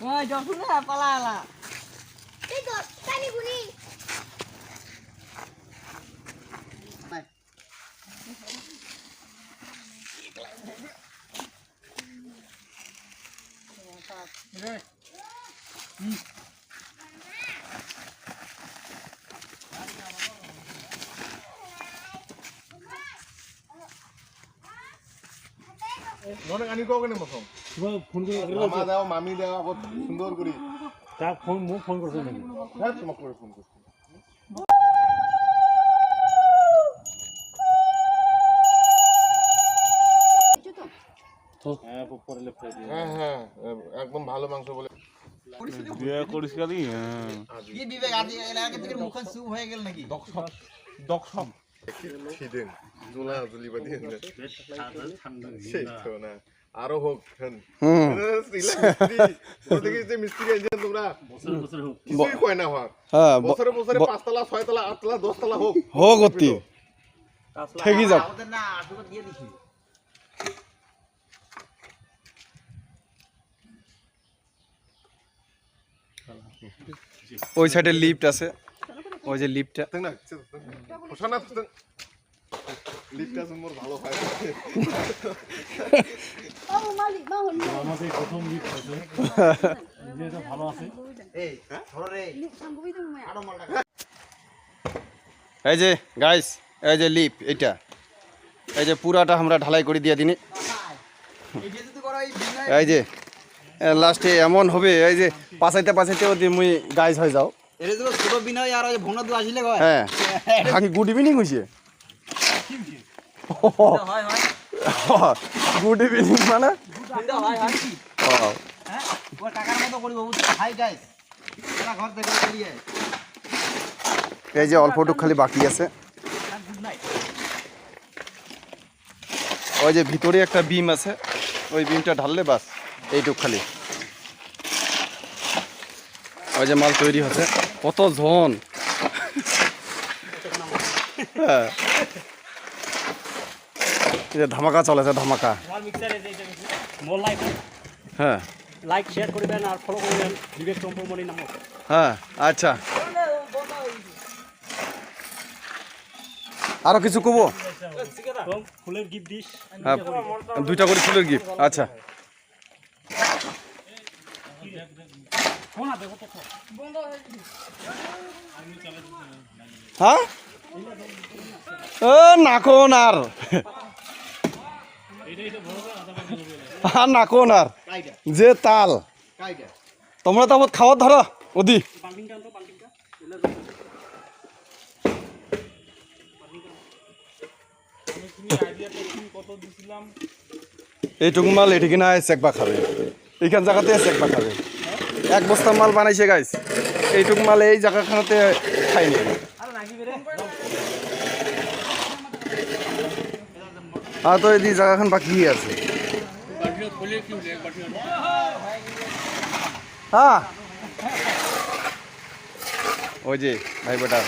ওই যখন না পালালা এই তো কানি গুনি অনেক আনি কাউকে নেই প্রথম ফোন করে মামা দাও মামি দাও আবার সুন্দর করি তার ফোন মুখ ফোন করছে নাকি? হ্যাঁ তোমাকে করে ফোন করছি হ্যাঁ হ্যাঁ হ্যাঁ একদম ভালো মাংস বলে। বিয়ে করিস কালি কি বিবেক আজ এলাকা থেকে মুখ সুপ হয়ে গেল নাকি? দক্ষম খিদেন জোলা জুলি বাদি সেই তো না আরও হোক হেন দেখি যে মিস্ত্রি তোমরা কয় না হওয়ার হ্যাঁ বছরে বছরে পাঁচতলা ছয়তলা আটতলা দশতলা হোক। হোক অতি। ঠেকি যাক আমাদের না আটুকু দিয়ে দিছি। ওই সাইডে লিফট আছে। ওই যে লিফটটা না ভালো হয়। আমাদের প্রথম আছে। যেটা ভালো আছে। এই মালটা এই যে গাইস এই যে লিফট এটা এই যে পুরাটা আমরা ঢালাই করে দিয়ে দিনি। এই যে যদি করো এই বিনয় এই যে লাস্টে এমন হবে এই যে পাশাইতে পাশাইতে ওদি মুই গাইজ হয়ে যাও। হ্যাঁ গুড ইভিনিং হইছে হয়। হয় গুড ইভিনিং মানে? হয় এই যে অল্পটুক খালি বাকি আছে। ওই যে ভিতরে একটা বিম আছে ওই বিমটা ঢাললে বাস এইটুক খালি। ওই যে মাল তৈরি হচ্ছে। কত জন হ্যাঁ। যে ধামাকা চলেছে ধামাকা। হ্যাঁ। লাইক শেয়ার করবেন আর ফলো করবেন বিবেক চম্পমণি নাম হ্যাঁ আচ্ছা। আরও কিছু কব? ফুলের গিফট দিস। হ্যাঁ দুইটা করে ফুলের গিফট আচ্ছা। হ্যাঁ? ও নাকন আর। আর নাকন আর যে তাল। তোমরা তো আমার খাওয়ার ধরো ওদি এইটুকু মাল এটি না চেকবা খাবে। এইখান জায়গাতে চেকবা খাবে। এক বস্তা মাল বানাইছে গাইস এইটুকু মাল এই জায়গাখানাতে খাইনি আর তো এই জায়গাখান বাকি আছে হ্যাঁ ওই যে ভাই বেটা